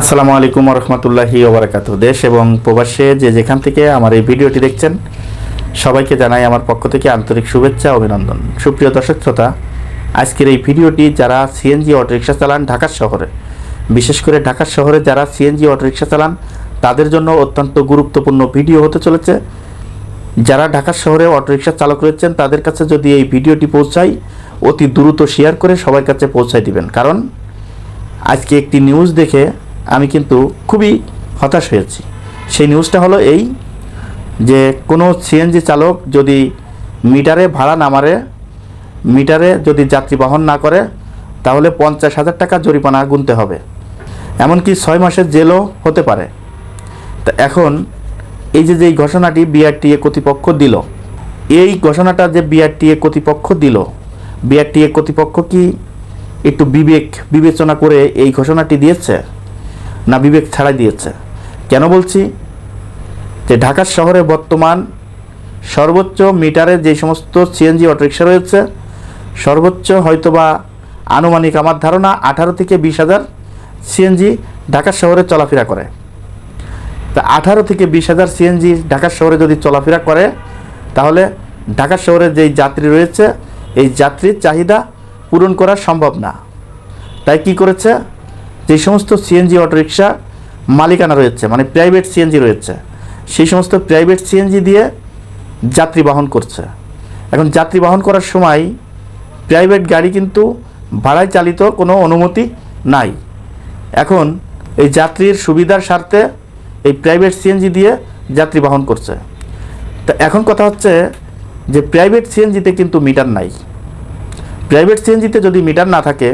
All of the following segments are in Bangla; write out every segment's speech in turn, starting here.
আসসালামু আলাইকুম রহমতুল্লাহি ওবরাকাতু দেশ এবং প্রবাসে যে যেখান থেকে আমার এই ভিডিওটি দেখছেন, সবাইকে জানাই আমার পক্ষ থেকে আন্তরিক শুভেচ্ছা, অভিনন্দন। সুপ্রিয় দর্শক শ্রোতা, আজকের এই ভিডিওটি যারা সিএনজি অটোরিকশা চালান ঢাকার শহরে, বিশেষ করে ঢাকার শহরে যারা সিএনজি অটোরিকশা চালান, তাদের জন্য অত্যন্ত গুরুত্বপূর্ণ ভিডিও হতে চলেছে। যারা ঢাকার শহরে অটোরিকশা চালক রয়েছেন, তাদের কাছে যদি এই ভিডিওটি পৌঁছায়, অতি দ্রুত শেয়ার করে সবার কাছে পৌঁছায় দিবেন। কারণ, আজকে একটি নিউজ দেখে আমি কিন্তু খুবই হতাশ হয়েছি। সেই নিউজটা হলো এই যে, কোনো সিএনজি চালক যদি মিটারে ভাড়া না মারে, মিটারে যদি যাত্রী বহন না করে, তাহলে পঞ্চাশ হাজার টাকা জরিমানা গুনতে হবে। এমনকি ছয় মাসের জেলও হতে পারে। তা এখন এই যে যেই ঘোষণাটি বিআরটিএ কর্তৃপক্ষ দিল, এই ঘোষণাটা যে বিআরটিএ কর্তৃপক্ষ দিল বিআরটিএ কর্তৃপক্ষ কি একটু বিবেক, বিবেচনা করে এই ঘোষণাটি দিয়েছে? না বিবেক ছাড়াই দিয়েছে। কেন বলছি? যে ঢাকা শহরে বর্তমান সর্বোচ্চ মিটারে যে সমস্ত সিএনজি অটোরিক্সা রয়েছে, সর্বোচ্চ হয়তোবা আনুমানিক আমার ধারণা আঠারো থেকে বিশ হাজার সিএনজি ঢাকা শহরে চলাফেরা করে। তা আঠারো থেকে বিশ হাজার সিএনজি ঢাকা শহরে যদি চলাফেরা করে, তাহলে ঢাকা শহরে যেই যাত্রী রয়েছে, এই যাত্রীর চাহিদা পূরণ করা সম্ভব না। তাই কি করেছে? যে সমস্ত সিএনজি অটোরিকশা মালিকানা রয়েছে মানে প্রাইভেট সিএনজি রয়েছে, সেই সমস্ত প্রাইভেট সিএনজি দিয়ে যাত্রী বহন করছে। এখন যাত্রী বহন করার সময় প্রাইভেট গাড়ি কিন্তু ভাড়ায় চালিত কোনো অনুমতি নাই। এখন এই যাত্রীর সুবিধার স্বার্থে এই প্রাইভেট সিএনজি দিয়ে যাত্রী বহন করছে। তা এখন কথা হচ্ছে যে প্রাইভেট সিএনজিতে কিন্তু মিটার নাই। প্রাইভেট সিএনজিতে যদি মিটার না থাকে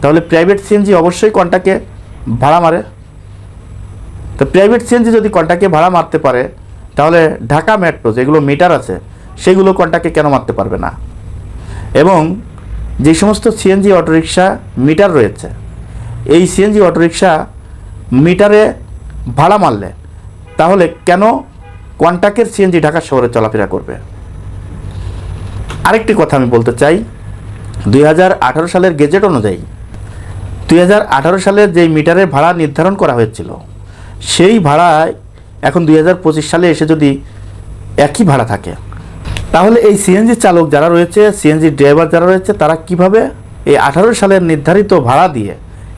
তাহলে প্রাইভেট সিএনজি অবশ্যই কন্টাকে ভাড়া মারে। তো প্রাইভেট সিএনজি যদি কন্টাকে ভাড়া মারতে পারে, তাহলে ঢাকা মেট্রো যেগুলো মিটার আছে, সেগুলো কন্টাকে কেন মারতে পারবে না? এবং যে সমস্ত সিএনজি অটোরিকশা মিটার রয়েছে, এই সিএনজি অটোরিকশা মিটারে ভাড়া মারলে, তাহলে কেন কন্টাকের সিএনজি ঢাকা শহরে চলাফেরা করবে? আরেকটি কথা আমি বলতে চাই, দুই হাজার আঠারো সালের গেজেট অনুযায়ী দুই হাজার আঠারো সালে যে মিটারের ভাড়া নির্ধারণ করা হয়েছিল, সেই ভাড়ায় এখন দুই হাজার পঁচিশ সালে এসে যদি একই ভাড়া থাকে, তাহলে এই সিএনজি চালক যারা রয়েছে, সিএনজি ড্রাইভার যারা রয়েছে, তারা কীভাবে এই আঠারো সালের নির্ধারিত ভাড়া দিয়ে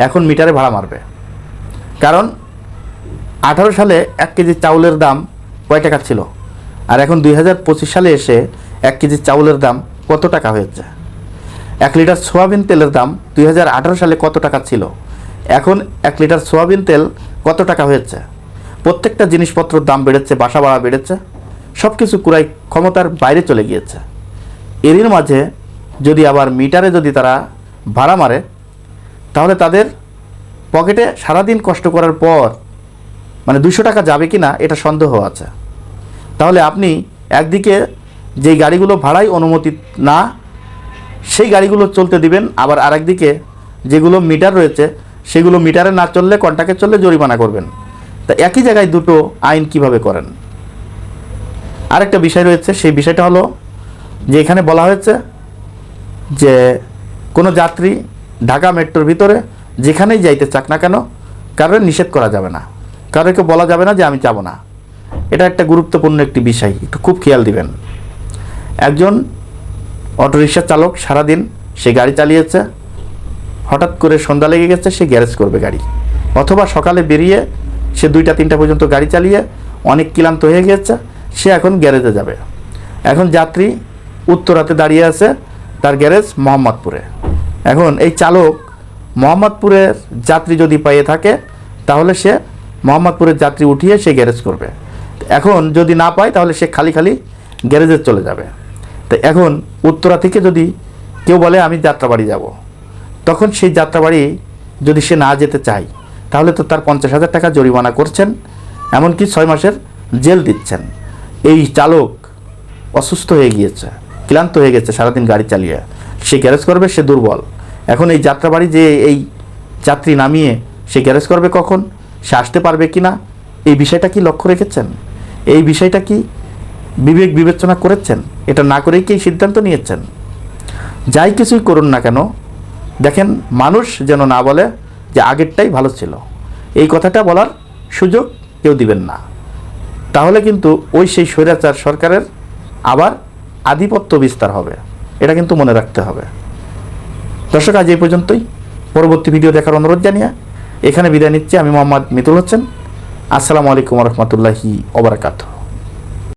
এখন মিটারে ভাড়া মারবে? কারণ আঠারো সালে এক কেজি চাউলের দাম কয় টাকা ছিল? আর এখন দুই হাজার পঁচিশ সালে এসে এক কেজি চাউলের দাম কত টাকা হয়েছে? এক লিটার সোয়াবিন তেলের দাম দুই হাজার আঠেরো সালে কত টাকা ছিল? এখন এক লিটার সোয়াবিন তেল কত টাকা হয়েছে? প্রত্যেকটা জিনিসপত্রের দাম বেড়েছে, বাসা ভাড়া বেড়েছে সব কিছু কুড়াই ক্ষমতার বাইরে চলে গিয়েছে। এরই মাঝে যদি আবার মিটারে যদি তারা ভাড়া মারে, তাহলে তাদের পকেটে সারাদিন কষ্ট করার পর মানে দুশো টাকা যাবে কি না এটা সন্দেহ আছে। তাহলে আপনি একদিকে যেই গাড়িগুলো ভাড়াই অনুমতি না সেই গাড়িগুলো চলতে দিবেন। আবার আরেকদিকে যেগুলো মিটার রয়েছে, সেগুলো মিটারে না চললে কন্টাকে চললে জরিমানা করবেন। তা একই জায়গায় দুটো আইন কীভাবে করেন? আরেকটা বিষয় রয়েছে, সেই বিষয়টা হলো যে এখানে বলা হয়েছে যে কোনো যাত্রী ঢাকা মেট্রোর ভিতরে যেখানেই যাইতে চাক না কেন, কারোর নিষেধ করা যাবে না। কারোকে বলা যাবে না যে আমি যাব না। এটা একটা গুরুত্বপূর্ণ একটি বিষয়, একটু খুব খেয়াল দিবেন। একজন অটোরিকশা চালক সারাদিন সে গাড়ি চালিয়েছে। হঠাৎ করে সন্ধ্যা লেগে গেছে, সে গ্যারেজ করবে গাড়ি। অথবা সকালে বেরিয়ে সে দুইটা, তিনটা পর্যন্ত গাড়ি চালিয়ে অনেক ক্লান্ত হয়ে গেছে সে এখন গ্যারেজে যাবে। এখন যাত্রী উত্তরাতে দাঁড়িয়ে আছে তার গ্যারেজ মোহাম্মদপুরে। এখন এই চালক মোহাম্মদপুরের যাত্রী যদি পাইয়ে থাকে, তাহলে সে মোহাম্মদপুরের যাত্রী উঠিয়ে সে গ্যারেজ করবে। এখন যদি না পায়, তাহলে সে খালি খালি গ্যারেজে চলে যাবে। তো এখন উত্তরা থেকে যদি কেউ বলে আমি যাত্রাবাড়ি যাব, তখন সেই যাত্রাবাড়ি যদি সে না যেতে চায়, তাহলে তো তার পঞ্চাশ হাজার টাকা জরিমানা করছেন, এমনকি ছয় মাসের জেল দিচ্ছেন। এই চালক অসুস্থ হয়ে গিয়েছে, ক্লান্ত হয়ে গেছে, সারাদিন গাড়ি চালিয়ে। সে গ্যারেজ করবে, সে দুর্বল। এখন এই যাত্রাবাড়ি যে এই যাত্রী নামিয়ে সে গ্যারেজ করবে কখন, সে আসতে পারবে কি না এই বিষয়টা কি লক্ষ্য রেখেছেন? এই বিষয়টা কি বিবেক বিবেচনা করেছেন, এটা না করেই কি সিদ্ধান্ত নিয়েছেন? যাই কিছুই করুন না কেন, দেখেন মানুষ যেন না বলে যে আগেরটাই ভালো ছিল। এই কথাটা বলার সুযোগ কেউ দিবেন না। তাহলে কিন্তু ওই সেই স্বৈরাচার সরকারের আবার আধিপত্য বিস্তার হবে। এটা কিন্তু মনে রাখতে হবে। দর্শক, আজ এই পর্যন্তই। পরবর্তী ভিডিও দেখার অনুরোধ জানিয়ে এখানে বিদায় নিচ্ছি। আমি মোহাম্মদ মিতুল হোসেন। আসসালামু আলাইকুম রহমতুল্লাহি ওবরাকাতু